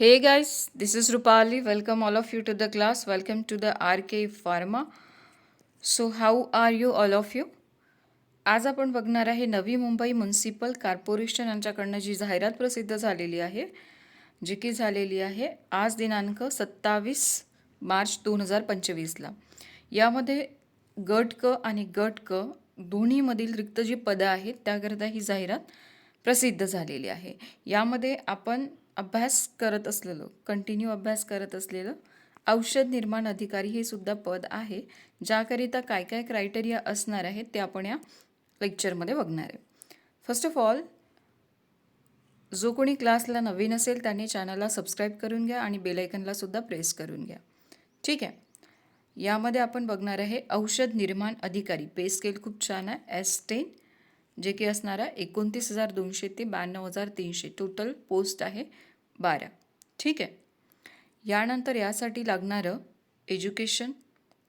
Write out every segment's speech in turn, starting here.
Hey guys, this is Rupali. Welcome all of you to the class. Welcome to the RK Pharma. So how are you all of you? आज आपण बघणार आहे Navi Mumbai municipal corporation यांच्याकडनं जी जाहिरात प्रसिद्ध झालेली आहे जी की झालेली आहे आज दिनांक सत्तावीस मार्च दोन हजार पंचवीसला यामध्ये गट क आणि गट क दोन्हीमधील रिक्त जी पदं आहेत त्याकरिता ही जाहिरात प्रसिद्ध झालेली आहे यामध्ये आपण अभ्यास करत असलेलं कंटिन्यू अभ्यास करत असलेलं औषध निर्माण अधिकारी हे सुद्धा पद आहे ज्याकरिता काय काय क्रायटेरिया असणार आहेत ते आपण या लेक्चरमध्ये बघणार आहे. फर्स्ट ऑफ ऑल जो कोणी क्लासला नवीन असेल त्यांनी चॅनलला सबस्क्राईब करून घ्या आणि बेलायकनला सुद्धा प्रेस करून घ्या. ठीक आहे? यामध्ये आपण बघणार आहे औषध निर्माण अधिकारी. पे स्केल खूप छान आहे. एस टेन जे की असणार आहे एकोणतीस हजार दोनशे ते ब्याण्णव हजार तीनशे. टोटल पोस्ट आहे. बारा. ठीक आहे. यानंतर यासाठी लागणारं एज्युकेशन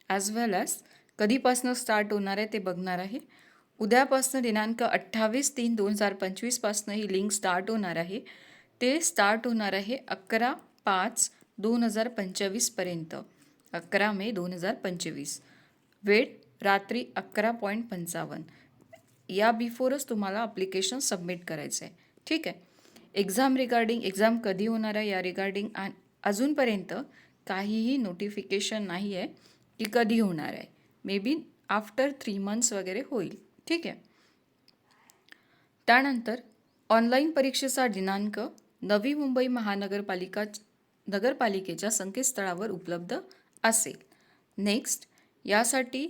ॲज वेल ॲज कधीपासनं स्टार्ट होणार आहे ते बघणार आहे. उद्यापासनं दिनांक अठ्ठावीस तीन दोन हजार पंचवीसपासनं ही लिंक स्टार्ट होणार आहे. ते स्टार्ट होणार आहे अकरा पाच दोन हजार पंचवीसपर्यंत अकरा मे दोन हजार पंचवीस. वेळ रात्री अकरा पॉईंट पंचावन्न. या बिफोरच तुम्हाला अप्लिकेशन सबमिट करायचं आहे ठीक आहे. एक्झाम रिगार्डिंग एक्झाम कधी होणार आहे या रिगार्डिंग अजूनपर्यंत काहीही नोटिफिकेशन नाही आहे की कधी होणार आहे. Maybe after three months वगैरे होईल. ठीक आहे? त्यानंतर ऑनलाईन परीक्षेचा दिनांक नवी मुंबई महानगरपालिका नगरपालिकेच्या संकेतस्थळावर उपलब्ध असेल. नेक्स्ट यासाठी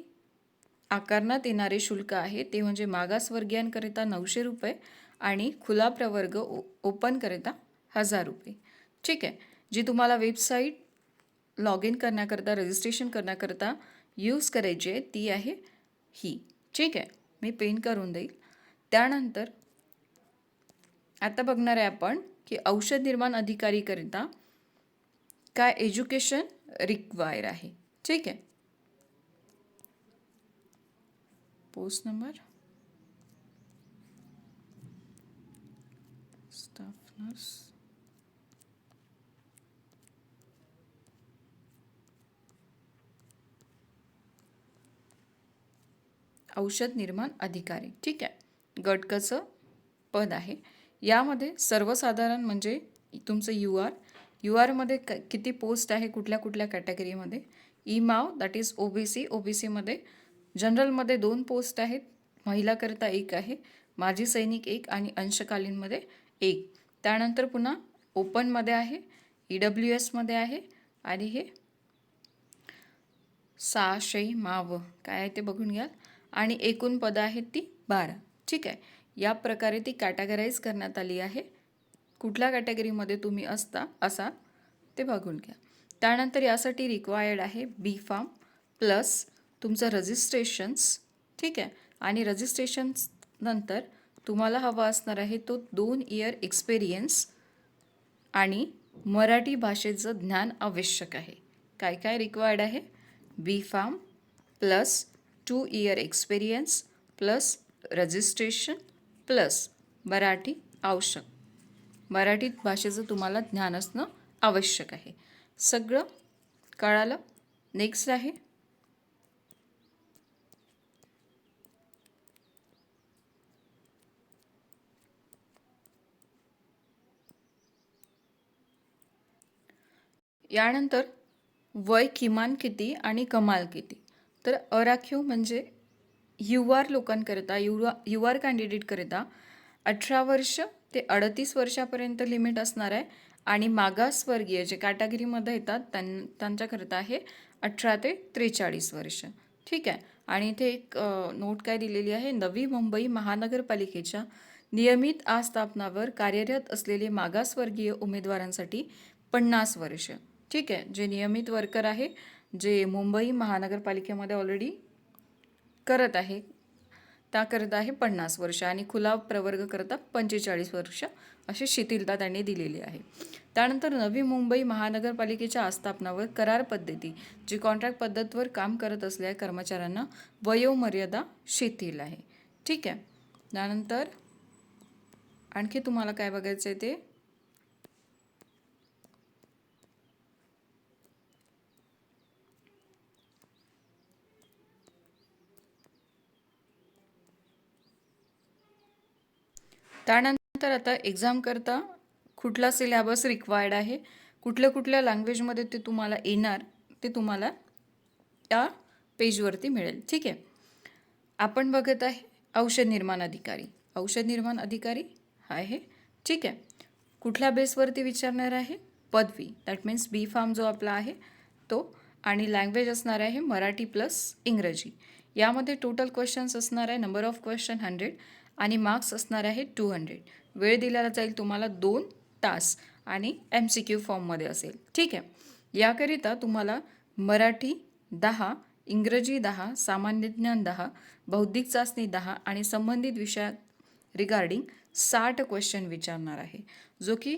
आकारण्यात येणारे शुल्क आहे. ते म्हणजे मागासवर्गीयांकरिता नऊशे रुपये आणि खुला प्रवर्ग ओ ओपनकरिता हजार रुपये. ठीक आहे? जी तुम्हाला वेबसाईट लॉग इन करण्याकरता रजिस्ट्रेशन करण्याकरता यूज करायची आहे ती आहे ही. ठीक आहे? मी पेन करून देईल. त्यानंतर आता बघणार आहे आपण की औषध निर्माण अधिकारीकरिता काय एज्युकेशन रिक्वायर आहे. ठीक आहे? पोस्ट नंबर स्टाफ औषध निर्माण अधिकारी ठीक आहे. गटकचं पद आहे. यामध्ये सर्वसाधारण म्हणजे तुमचं यू आर. यू आरमध्ये क किती पोस्ट आहे कुठल्या कुठल्या कॅटेगरीमध्ये? ई माव that is O B C O B सीमध्ये जनरलमध्ये दोन पोस्ट आहेत. महिलाकरता एक आहे. माजी सैनिक एक आणि अंशकालीनमध्ये एक. त्यानंतर पुन्हा ओपनमध्ये आहे ई डब्ल्यू एसमध्ये आहे आणि हे सहाशे माव. काय आहे ते बघून घ्याल. आणि एकूण पदं आहेत ती बारा. ठीक आहे. या प्रकारे ती कॅटेगराईज करण्यात आली आहे. कुठल्या कॅटेगरीमध्ये तुम्ही असता असा ते बघून घ्या. त्यानंतर यासाठी रिक्वायर्ड आहे बी फार्म प्लस तुमचं रजिस्ट्रेशन्स ठीक आहे. आणि रजिस्ट्रेशन्स नंतर तुम्हाला हवा असणार आहे तो दोन इयर एक्सपिरियन्स आणि मराठी भाषेचं ज्ञान आवश्यक आहे. काय काय रिक्वायर्ड आहे? B pharm plus two year experience plus registration plus Marathi आवश्यक. मराठीत भाषेचं तुम्हाला ज्ञान असणं आवश्यक आहे. सगळं कळालं? नेक्स्ट आहे. यानंतर वय किमान किती आणि कमाल किती? तर अराखीव म्हणजे यू आर लोकांकरिता युवा यू आर कॅन्डिडेटकरिता अठरा वर्ष ते अडतीस वर्षापर्यंत लिमिट असणार आहे आणि मागासवर्गीय जे कॅटेगरीमध्ये येतात त्यां त्यांच्याकरिता आहे अठरा ते त्रेचाळीस वर्ष. ठीक आहे? आणि इथे एक नोट काय दिलेली आहे. नवी मुंबई महानगरपालिकेच्या नियमित आस्थापनावर कार्यरत असलेले मागासवर्गीय उमेदवारांसाठी पन्नास वर्ष. ठीक आहे जे नियमित वर्कर आहे जे मुंबई महानगरपालिकेमध्ये ऑलरेडी करत आहे त्याकरिता आहे पन्नास वर्ष आणि खुला प्रवर्ग करता पंचेचाळीस वर्ष अशी शिथिलता त्यांनी दिलेली आहे. त्यानंतर नवी मुंबई महानगरपालिकेच्या आस्थापनावर करार पद्धती जी कॉन्ट्रॅक्ट पद्धतवर काम करत असलेल्या कर्मचाऱ्यांना वयोमर्यादा शिथिल आहे. ठीक आहे त्यानंतर आणखी तुम्हाला काय बघायचं आहे ते? त्यानंतर आता एक्झाम करता कुठला सिलेबस रिक्वायर्ड आहे कुठल्या कुठल्या लँग्वेजमध्ये ते तुम्हाला येणार ते तुम्हाला त्या पेजवरती मिळेल. ठीक आहे? आपण बघत आहे औषध निर्माण अधिकारी. औषध निर्माण अधिकारी हा आहे. ठीक आहे? कुठल्या बेसवरती विचारणार आहे? पदवी. दॅट मीन्स बी फार्म जो आपला आहे तो आणि लँग्वेज असणार आहे मराठी प्लस इंग्रजी. यामध्ये टोटल क्वेश्चन्स असणार आहे नंबर ऑफ क्वेश्चन हंड्रेड आणि मार्क्स असणार आहे टू हंड्रेड वेळ दिलेला जाईल तुम्हाला दोन तास आणि एम सी क्यू फॉर्ममध्ये असेल. ठीक आहे? याकरिता तुम्हाला मराठी दहा इंग्रजी दहा सामान्य ज्ञान दहा बौद्धिक चाचणी दहा आणि संबंधित विषयात रिगार्डिंग साठ क्वेश्चन विचारणार आहे. जो की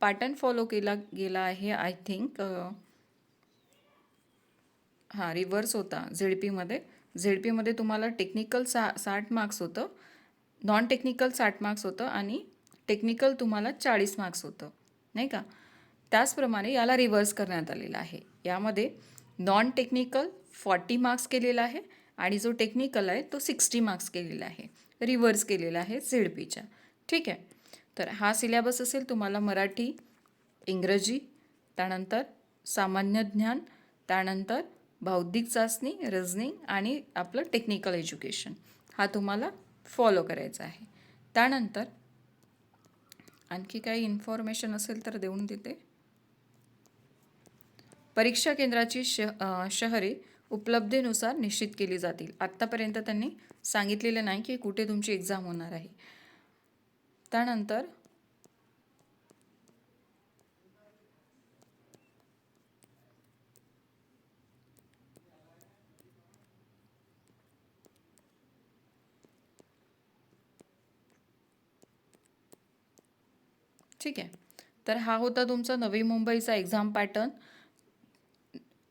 पॅटर्न फॉलो केला गेला आहे आय थिंक हां रिव्हर्स होता. झेडपीमध्ये झेडपीमध्ये तुम्हाला टेक्निकल सा साठ मार्क्स होतं. नॉन टेक्निकल साठ मार्क्स होतं आणि टेक्निकल तुम्हाला चाळीस मार्क्स होतं. नाही का? त्याचप्रमाणे याला रिव्हर्स करण्यात आलेलं आहे. यामध्ये नॉन टेक्निकल फॉर्टी मार्क्स केलेला आहे आणि जो टेक्निकल आहे तो सिक्स्टी मार्क्स केलेला आहे. रिव्हर्स केलेला आहे झेड पीच्या ठीक आहे? तर हा सिलेबस असेल तुम्हाला मराठी इंग्रजी त्यानंतर सामान्य ज्ञान त्यानंतर बौद्धिक चाचणी रजनिंग आणि आपलं टेक्निकल एज्युकेशन हा तुम्हाला फॉलो करायचं आहे. त्यानंतर आणखी काही इन्फॉर्मेशन असेल तर देऊन देते. परीक्षा केंद्राची श शहरे उपलब्धतेनुसार निश्चित केली जातील. आत्तापर्यंत त्यांनी सांगितलेलं नाही की कुठे तुमची एक्झाम होणार आहे. त्यानंतर ठीक आहे. तर हा होता तुमचा नवी मुंबईचा exam pattern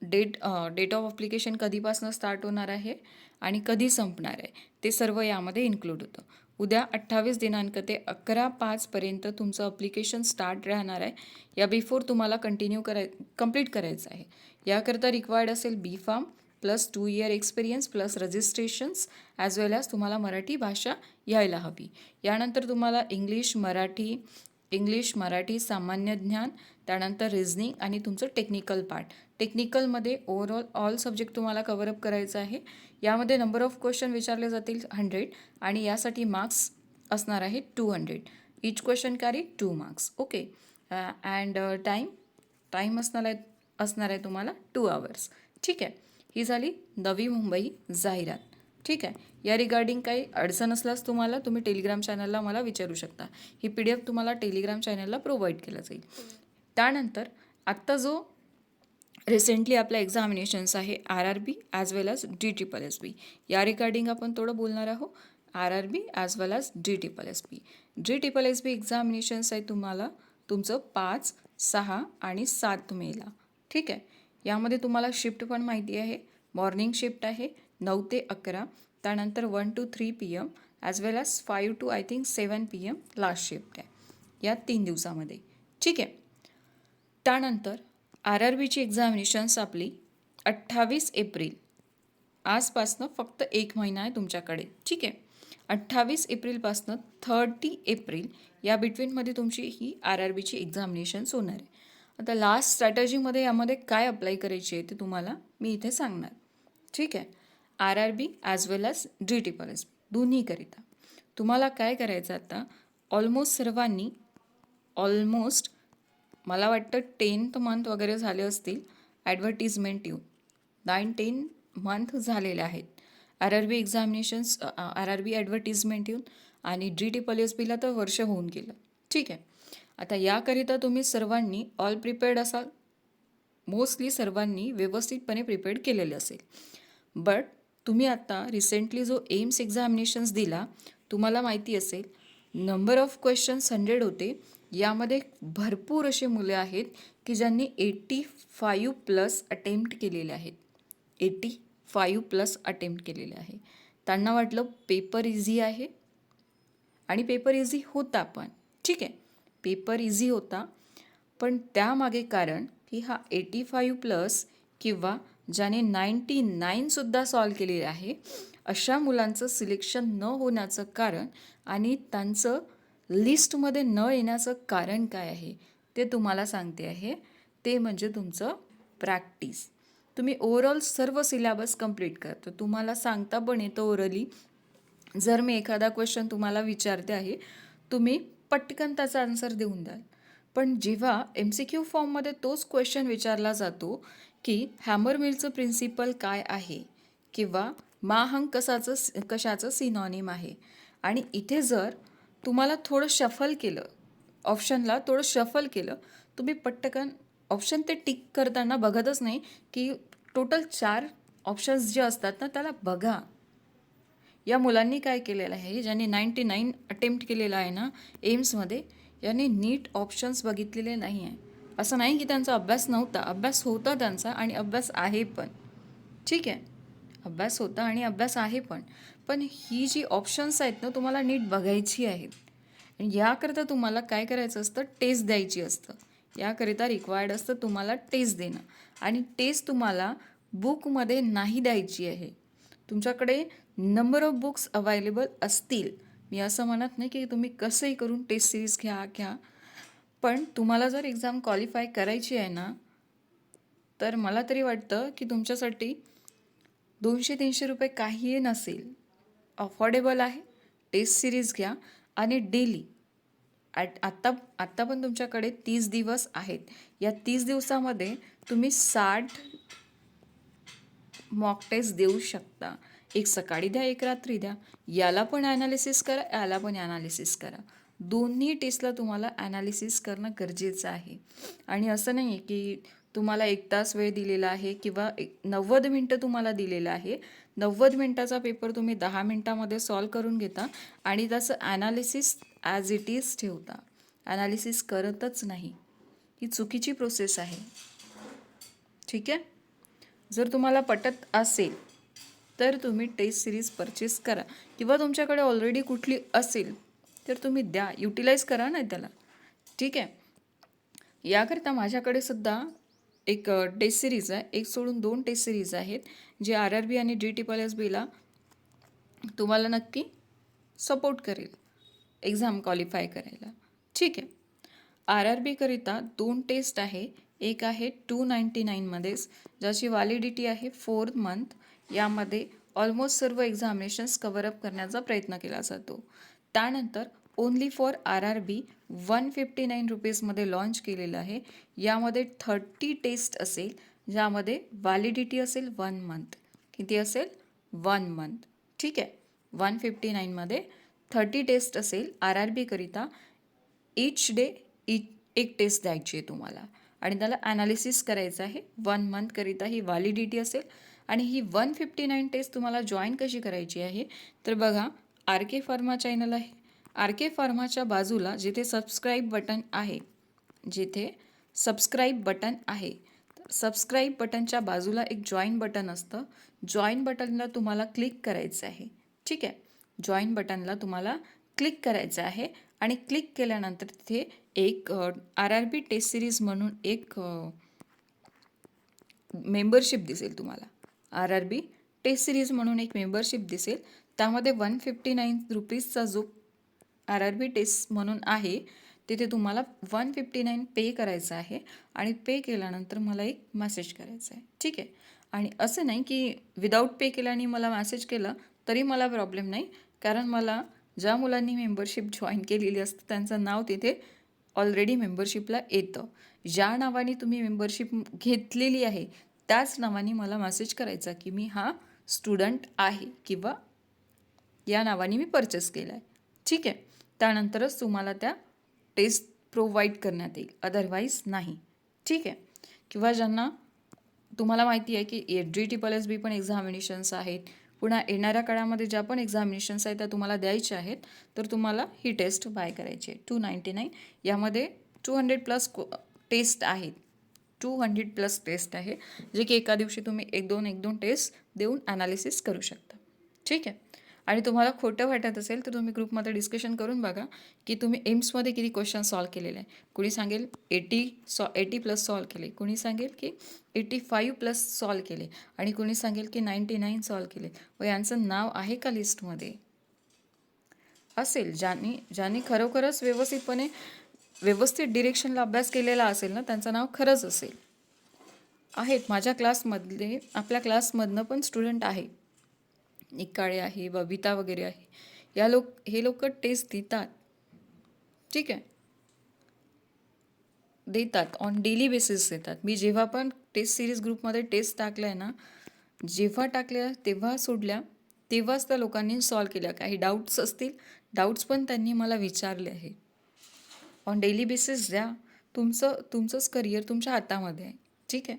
date date of application कधीपासून स्टार्ट होणार आहे आणि कधी संपणार आहे ते सर्व यामध्ये इन्क्लूड होतं. उद्या अठ्ठावीस दिनांक ते अकरा पाचपर्यंत तुमचं अप्लिकेशन स्टार्ट राहणार आहे. या बिफोर तुम्हाला कंटिन्यू कराय कंप्लीट करायचं आहे. याकरता रिक्वायर्ड असेल B pharm plus two year experience plus registrations as well as तुम्हाला मराठी भाषा यायला हवी. यानंतर तुम्हाला इंग्लिश मराठी इंग्लिश मराठी सामान्य ज्ञान त्यानंतर रिझनिंग आणि तुमचं टेक्निकल पार्ट टेक्निकलमध्ये ओव्हरऑल ऑल सब्जेक्ट तुम्हाला कवरअप करायचं आहे. यामध्ये नंबर ऑफ क्वेश्चन विचारले जातील हंड्रेड आणि यासाठी मार्क्स असणार आहे two hundred each question carry two marks okay and time time असणार आहे असणार आहे तुम्हाला टू आवर्स ठीक आहे. ही झाली नवी मुंबई जाहिरात. ठीक आहे. या रिगार्डिंग काही अडचण असल्यास तुम्हाला तुम्ही टेलिग्राम चॅनलला मला विचारू शकता. ही पी डी एफ तुम्हाला टेलिग्राम चॅनलला प्रोव्हाइड केला जाईल. त्यानंतर आत्ता जो रिसेंटली आपला एक्झामिनेशन्स आहे R R B as well as D triple S B या रिगार्डिंग आपण थोडं बोलणार आहोत. R R B as well as D triple S B D triple S B examinations आहे तुम्हाला तुमचं पाच सहा आणि सात मेला. ठीक आहे. यामध्ये तुम्हाला शिफ्ट पण माहिती आहे. मॉर्निंग शिफ्ट आहे. नऊ ते अकरा. त्यानंतर one two three P M as well as five two I think seven P M last shift आहे. या तीन दिवसामध्ये. ठीक आहे? त्यानंतर आर आर बीची एक्झामिनेशन्स आपली अठ्ठावीस एप्रिल. आजपासनं फक्त एक महिना आहे तुमच्याकडे. ठीक आहे? अठ्ठावीस एप्रिलपासनं थर्टी एप्रिल या बिटवीनमध्ये तुमची ही आर आर बीची एक्झामिनेशन्स होणार आहे. आता लास्ट स्ट्रॅटजीमध्ये यामध्ये काय अप्लाय करायची आहे ते तुम्हाला मी इथे सांगणार. ठीक आहे? R R B as well as D T S दोन्हीकरिता. तुम्हाला काय करायचं आता? ऑलमोस्ट सर्वांनी ऑलमोस्ट मला वाटतं टेन्थ मंथ वगैरे झाले असतील ॲडव्हर्टिजमेंट येऊन नाईन टेन मंथ झालेले आहेत. R R B examinations R R B advertisement येऊन आणि डी टी पॉलिस एस बीला तर वर्ष होऊन गेलं. ठीक आहे. आता याकरिता तुम्ही सर्वांनी ऑल प्रिपेअर्ड असाल. मोस्टली सर्वांनी व्यवस्थितपणे प्रिपेअर्ड केलेले असेल. बट तुम्ही आत्ता रिसेंटली जो एम्स एक्झामिनेशन्स दिला तुम्हाला माहिती असेल नंबर ऑफ क्वेश्चन्स हंड्रेड होते. यामध्ये भरपूर असे मुले आहेत की ज्यांनी एटी फाईव्ह प्लस अटेम्प्ट केलेले आहेत. एटी फाईव्ह प्लस अटेम्प्ट केलेले आहे. त्यांना वाटलं पेपर इझी आहे. आणि पेपर इझी होता पण. ठीक आहे. पेपर इझी होता. पण त्यामागे कारण की हा एटी फाईव्ह प्लस किंवा ज्याने नाईन्टी नाईनसुद्धा सॉल्व केलेले आहे. अशा मुलांचं सिलेक्शन न होण्याचं कारण आणि त्यांचं लिस्टमध्ये न येण्याचं कारण काय आहे ते तुम्हाला सांगते आहे. ते म्हणजे तुमचं प्रॅक्टिस. तुम्ही ओवरऑल सर्व सिलेबस कंप्लीट करतो तुम्हाला सांगता पण येतं ओरली जर मी एखादा क्वेश्चन तुम्हाला विचारते आहे तुम्ही पटकन त्याचा आन्सर देऊन द्याल. पण जेव्हा एम सी क्यू फॉर्ममध्ये तोच क्वेश्चन विचारला जातो की हॅमर मिलचं प्रिन्सिपल काय आहे? किंवा माहंग कसाचं कशाचं सिनॉनिम आहे? आणि इथे जर तुम्हाला थोडं शफल केलं ऑप्शनला थोडं शफल केलं तुम्ही पटकन ऑप्शन ते टिक करताना बघतच नाही की टोटल चार ऑप्शन्स जे असतात ना त्याला बघा. या मुलांनी काय केलेलं आहे? ज्यांनी नाईंटी नाईन अटेम्प्ट केलेला आहे ना एम्समध्ये यांनी नीट ऑप्शन्स बघितलेले नाही आहे असं नाही की त्यांचा अभ्यास नव्हता. अभ्यास होता त्यांचा आणि अभ्यास आहे पण. ठीक आहे? अभ्यास होता आणि अभ्यास आहे पण. पण ही जी ऑप्शन्स आहेत ना तुम्हाला नीट बघायची आहेत. आणि याकरिता तुम्हाला काय करायचं असतं? टेस्ट द्यायची असतं. याकरिता रिक्वायर्ड असतं तुम्हाला टेस्ट देणं. आणि टेस्ट तुम्हाला बुकमध्ये नाही द्यायची आहे. तुमच्याकडे नंबर ऑफ बुक्स अवेलेबल असतील. मी असं म्हणत नाही की तुम्ही कसंही करून टेस्ट सिरीज घ्या घ्या. पण तुम्हाला जर एक्झाम क्वालिफाय करायची आहे ना तर मला तरी वाटतं की तुमच्यासाठी दोनशे तीनशे रुपये काहीही नसेल अफोर्डेबल आहे. टेस्ट सिरीज घ्या आणि डेली ॲट आत्ता आत्ता पण तुमच्याकडे तीस दिवस आहेत. या तीस दिवसामध्ये तुम्ही साठ मॉक टेस्ट देऊ शकता. एक सकाळी द्या एक रात्री द्या. याला पण ॲनालिसिस करा याला पण ॲनालिसिस करा. दोन्ही टेस्टला तुम्हाला ॲनालिसिस करणं गरजेचं आहे. आणि असं नाही आहे की तुम्हाला एक तास वेळ दिलेला आहे किंवा एक नव्वद मिनटं तुम्हाला दिलेलं आहे. नव्वद मिनटाचा पेपर तुम्ही दहा मिनटामध्ये सॉल्व करून घेता आणि त्याचं ॲनालिसिस ॲज इट इज ठेवता. ॲनालिसिस करतच नाही. ही चुकीची प्रोसेस आहे. ठीक आहे? जर तुम्हाला पटत असेल तर तुम्ही टेस्ट सिरीज परचेस करा. किंवा तुमच्याकडे ऑलरेडी कुठली असेल तर तुम्ही द्या. युटिलाइज करा ना त्याला. ठीक आहे? याकरिता माझ्याकडे सुद्धा एक टेस्ट सिरीज आहे. एक सोडून दोन टेस्ट सिरीज आहेत जे आर आर बी आणि डी टी पॉल एस बीला तुम्हाला नक्की सपोर्ट करेल. एक्झाम क्वालिफाय करायला. ठीक आहे? आर आर बीकरिता दोन टेस्ट आहे. एक आहे टू नाईंटी नाईनमध्येच ज्याची व्हॅलिडिटी आहे फोर मंथ यामध्ये ऑलमोस्ट सर्व एक्झामिनेशन्स कवरअप करण्याचा प्रयत्न केला जातो. त्यानंतर only for R R B one fifty nine रुपीजमध्ये launch केलेलं आहे. यामध्ये थर्टी टेस्ट असेल ज्यामध्ये व्हॅलिडिटी असेल वन मंथ किती असेल? वन मंथ ठीक आहे. वन फिफ्टी नाईनमध्ये थर्टी टेस्ट असेल आर आर बीकरिता इच डे इच एक टेस्ट द्यायची आहे तुम्हाला. आणि त्याला ॲनालिसिस करायचं आहे. वन मंथकरिता ही व्हॅलिडिटी असेल. आणि ही वन फिफ्टी नाईन टेस्ट तुम्हाला जॉईन कशी करायची आहे? तर बघा आर के फार्मा चॅनल आहे. आर के फार्माच्या बाजूला जिथे सबस्क्राईब बटन आहे जिथे सबस्क्राईब बटन आहे सबस्क्राईब बटनच्या बाजूला एक जॉईन बटन असतं. जॉईन बटनला तुम्हाला क्लिक करायचं आहे. ठीक आहे? जॉईन बटनला तुम्हाला क्लिक करायचं आहे आणि क्लिक केल्यानंतर तिथे एक R R B test series म्हणून एक मेंबरशिप दिसेल तुम्हाला. R R B test series म्हणून एक मेंबरशिप दिसेल. त्यामध्ये वन फिफ्टी नाईन रुपीजचा जो आर आर बी टेस्ट म्हणून आहे तिथे तुम्हाला वन फिफ्टी नाईन पे करायचं आहे आणि पे केल्यानंतर मला एक मॅसेज करायचा आहे. ठीक आहे? आणि असं नाही की विदाऊट पे केल्याने मला मॅसेज केलं तरी मला प्रॉब्लेम नाही. कारण मला ज्या मुलांनी मेंबरशिप जॉईन केलेली असतं त्यांचं नाव तिथे ऑलरेडी मेंबरशिपला येतं. ज्या नावाने तुम्ही मेंबरशिप घेतलेली आहे त्याच नावाने मला मॅसेज करायचा की मी हा स्टुडंट आहे किंवा या नावाने मी परचेस केला आहे ठीक आहे? त्यानंतरच तुम्हाला त्या टेस्ट प्रोव्हाइड करण्यात येईल. अदरवाईज नाही. ठीक आहे? किंवा ज्यांना तुम्हाला माहिती आहे की ए D triple S B पण एक्झामिनेशन्स आहेत. पुन्हा येणाऱ्या काळामध्ये ज्या पण एक्झामिनेशन्स आहेत त्या तुम्हाला द्यायच्या आहेत तर तुम्हाला ही टेस्ट बाय करायची आहे. टू नाईंटी नाईन यामध्ये टू हंड्रेड प्लस टेस्ट आहेत. टू हंड्रेड प्लस टेस्ट आहे जे की एका दिवशी तुम्ही एक दोन एक दोन टेस्ट देऊन ॲनालिसिस करू शकता. ठीक आहे? आणि तुम्हाला खोटं वाटत असेल तर तुम्ही ग्रुपमध्ये डिस्कशन करून बघा की तुम्ही एम्समध्ये किती क्वेश्चन सॉल्व केलेले आहे कुणी सांगेल eighty so eighty plus solve केले. कुणी सांगेल की एटी फाईव्ह प्लस सॉल्व केले. आणि कुणी सांगेल की नाईंटी नाईन सॉल्व केले. व यांचं नाव आहे का लिस्टमध्ये असेल. ज्यांनी ज्यांनी खरोखरच व्यवस्थितपणे व्यवस्थित डिरेक्शनला अभ्यास केलेला असेल ना त्यांचं नाव खरंच असेल. आहेत. माझ्या क्लासमधले आपल्या क्लासमधनं पण स्टुडंट आहे निकाळे आहे बबिता वगैरे आहे. या लोक हे लोक टेस्ट देतात. ठीक आहे? देतात. ऑन डेली बेसिस देतात. मी जेव्हा पण टेस्ट सिरीज ग्रुपमध्ये टेस्ट टाकल्या ना जेव्हा टाकल्या तेव्हा सोडल्या तेव्हाच त्या लोकांनी सॉल्व केल्या. काही डाऊट्स असतील डाऊट्स पण त्यांनी मला विचारले आहे ऑन डेली बेसिस द्या. तुमचं तुमचंच करिअर तुमच्या हातामध्ये आहे. ठीक आहे?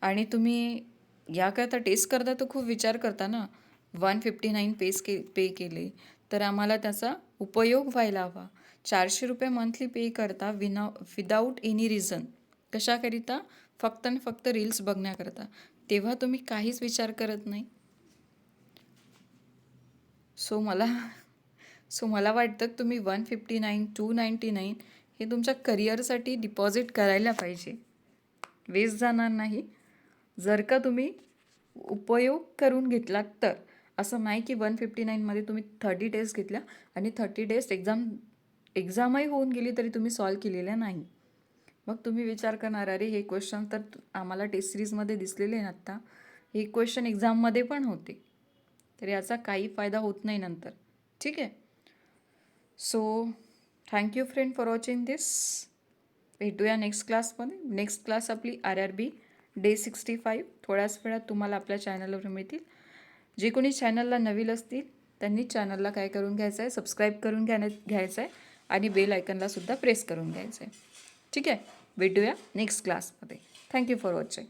आणि तुम्ही याकरता टेस्ट करता तर खूप विचार करता ना? वन फिफ्टी नाईन पेस के पे केले. तर आम्हाला त्याचा उपयोग व्हायला हवा. चारशे रुपये मंथली पे करता विना विदाऊट एनी रिझन कशाकरिता? फक्त आणि फक्त रील्स बघण्याकरता. तेव्हा तुम्ही काहीच विचार करत नाही. सो मला सो मला वाटतं तुम्ही one fifty nine two ninety nine हे तुमच्या करिअरसाठी डिपॉझिट करायला पाहिजे. वेस्ट जाणार नाही. जर का तुम्ही उपयोग करून घेतलात तर. असं नाही की वन फिफ्टी नाईनमध्ये तुम्ही थर्टी डेज घेतल्या आणि थर्टी डेज एक्झाम एक्झामही होऊन गेली तरी तुम्ही सॉल्व केलेल्या नाही. मग तुम्ही विचार करणार अरे हे क्वेश्चन तर आम्हाला टेस्ट सिरीजमध्ये दिसलेले आहे आत्ता हे क्वेश्चन एक्झाममध्ये पण होते. तर याचा काही फायदा होत नाही नंतर. ठीक आहे? So thank you friend for watching this भेटूया नेक्स्ट क्लासमध्ये नेक्स्ट क्लास आपली R R B day sixty five थोड्याच वेळात तुम्हाला आपल्या चॅनलवर मिळतील. जे कोणी चॅनलला नवीन असतील त्यांनी चॅनलला काय करून घ्यायचं आहे सबस्क्राईब करून घ्या घ्यायचं आहे आणि बेल आयकनला सुद्धा प्रेस करून घ्यायचं आहे ठीक आहे? भेटूया नेक्स्ट क्लासमध्ये थँक्यू फॉर वॉचिंग